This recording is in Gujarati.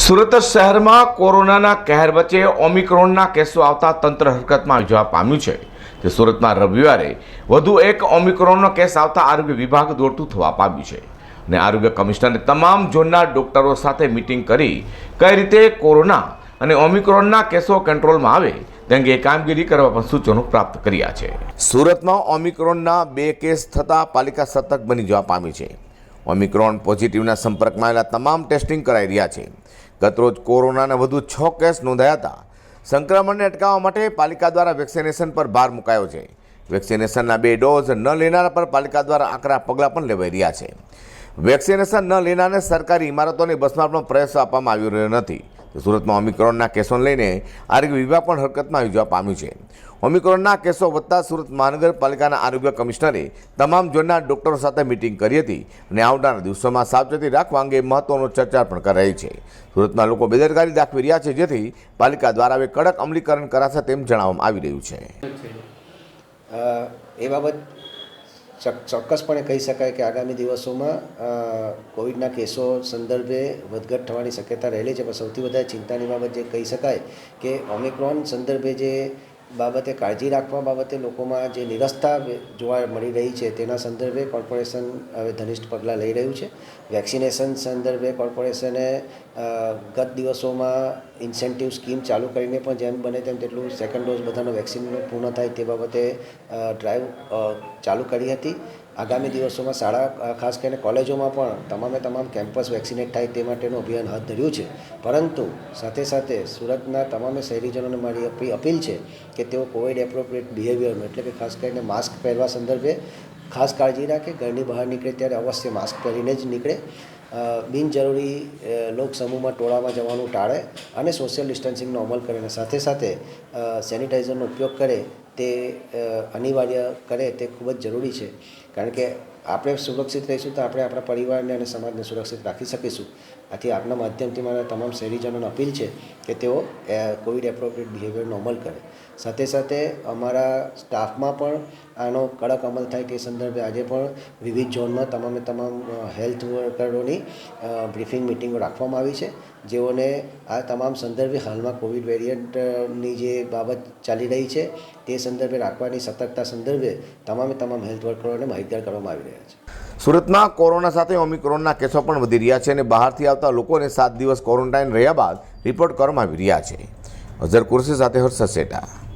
સુરત શહેરમાં કોરોનાના કહેર વચ્ચે ઓમિક્રોનના કેસો આવતા તંત્ર હરકતમાં જવા પામ્યું છે. તે સુરતમાં રવિવારે વધુ એક ઓમિક્રોનનો કેસ આવતા આરોગ્ય વિભાગ દોડતું થવા પામ્યું છે અને આરોગ્ય કમિશનરે તમામ ઝોનના ડોક્ટરો સાથે મિટિંગ કરી કઈ રીતે કોરોના અને ઓમિક્રોનના કેસો કંટ્રોલમાં આવે તે અંગે કામગીરી કરવા પણ સૂચનો પ્રાપ્ત કર્યા છે. સુરતમાં ઓમિક્રોનના બે કેસ થતાં પાલિકા સતર્ક બની જવા પામી છે. ઓમિક્રોન પોઝિટિવના સંપર્કમાં આવેલા તમામ ટેસ્ટિંગ કરાઈ રહ્યા છે. ગતરોજ કોરોનાના વધુ છ કેસ નોંધાયા હતા. સંક્રમણને અટકાવવા માટે પાલિકા દ્વારા વેક્સિનેશન પર ભાર મુકાયો છે. વેક્સિનેશનના બે ડોઝ ન લેનારા પર પાલિકા દ્વારા આકરા પગલાં પણ લેવાઈ રહ્યા છે. વેક્સિનેશન ન લેનારને સરકારી ઇમારતોની બસમાં પણ પ્રયાસ આપવામાં આવી રહ્યો નથી. સુરતમાં ઓમિક્રોનના કેસોને લઈને આરોગ્ય વિભાગ પણ હરકતમાં આવી જવા પામ્યું છે. ઓમિક્રોનના કેસો વધતા સુરત મહાનગરપાલિકાના આરોગ્ય કમિશનરે તમામ ઝોનના ડોક્ટરો સાથે મિટિંગ કરી હતી અને આવનારા દિવસોમાં સાવચેતી રાખવા અંગે મહત્વનો ચર્ચા પણ કરાઈ છે. સુરતમાં લોકો બેદરકારી દાખવી રહ્યા છે, જેથી પાલિકા દ્વારા હવે કડક અમલીકરણ કરાશે તેમ જણાવવામાં આવી રહ્યું છે. એ બાબત ચોક્કસપણે કહી શકાય કે આગામી દિવસોમાં કોવિડના કેસો સંદર્ભે વધઘટ થવાની શક્યતા રહેલી છે. પણ સૌથી વધારે ચિંતાની બાબત જે કહી શકાય કે ઓમિક્રોન સંદર્ભે જે બાબતે કાળજી રાખવા બાબતે લોકોમાં જે નિરસતા જોવા મળી રહી છે, તેના સંદર્ભે કોર્પોરેશન હવે ઘનિષ્ઠ પગલાં લઈ રહ્યું છે. વેક્સિનેશન સંદર્ભે કોર્પોરેશને ગત દિવસોમાં ઇન્સેન્ટિવ સ્કીમ ચાલુ કરીને પણ જેમ બને તેમ તેટલું સેકન્ડ ડોઝ બધાનો વેક્સિન પૂર્ણ થાય તે બાબતે ડ્રાઈવ ચાલુ કરી હતી. આગામી દિવસોમાં શાળા ખાસ કરીને કોલેજોમાં પણ તમામે તમામ કેમ્પસ વેક્સિનેટ થાય તે માટેનું અભિયાન હાથ ધર્યું છે. પરંતુ સાથે સાથે સુરતના તમામે શહેરીજનોને મારી અપી- અપીલ છે કે તેઓ કોવિડ એપ્રોપ્રિએટ બિહેવિયરનું એટલે કે ખાસ કરીને માસ્ક પહેરવા સંદર્ભે ખાસ કાળજી રાખે, ઘરની બહાર નીકળે ત્યારે અવશ્ય માસ્ક પહેરીને જ નીકળે. બિનજરૂરી લોકસમૂહમાં લોક સમૂહમાં ટોળામાં જવાનું ટાળે અને સોશિયલ ડિસ્ટન્સિંગનો અમલ કરે અને સાથે સાથે સેનિટાઇઝરનો ઉપયોગ કરે તે અનિવાર્ય કરે તે ખૂબ જ જરૂરી છે. કારણ કે આપણે સુરક્ષિત રહીશું તો આપણે આપણા પરિવારને અને સમાજને સુરક્ષિત રાખી શકીશું. આથી આપના માધ્યમથી મારા તમામ શહેરીજનોને અપીલ છે કે તેઓ કોવિડ એપ્રોપ્રિએટ બિહેવિયરનો અમલ કરે. સાથે સાથે અમારા સ્ટાફમાં પણ આનો કડક અમલ થાય તે સંદર્ભે આજે પણ વિવિધ ઝોનમાં તમામે તમામ હેલ્થ વર્કરોની બ્રીફિંગ મિટિંગો રાખવામાં આવી છે. જેઓને આ તમામ સંદર્ભે હાલમાં કોવિડ વેરિયન્ટની જે બાબત ચાલી રહી છે તે સંદર્ભે રાખવાની સતર્કતા સંદર્ભે તમામે તમામ હેલ્થ વર્કરોને માહિતગાર કરવામાં આવી રહ્યા છે. સુરતમાં કોરોના સાથે ઓમિક્રોનના કેસો પણ વધી રહ્યા છે અને બહારથી આવતા લોકોને સાત દિવસ ક્વોરન્ટાઇન રહ્યા બાદ રિપોર્ટ કરવામાં આવી રહ્યા છે. અઝર કુર્સી સાથે હર્ષ શેઠા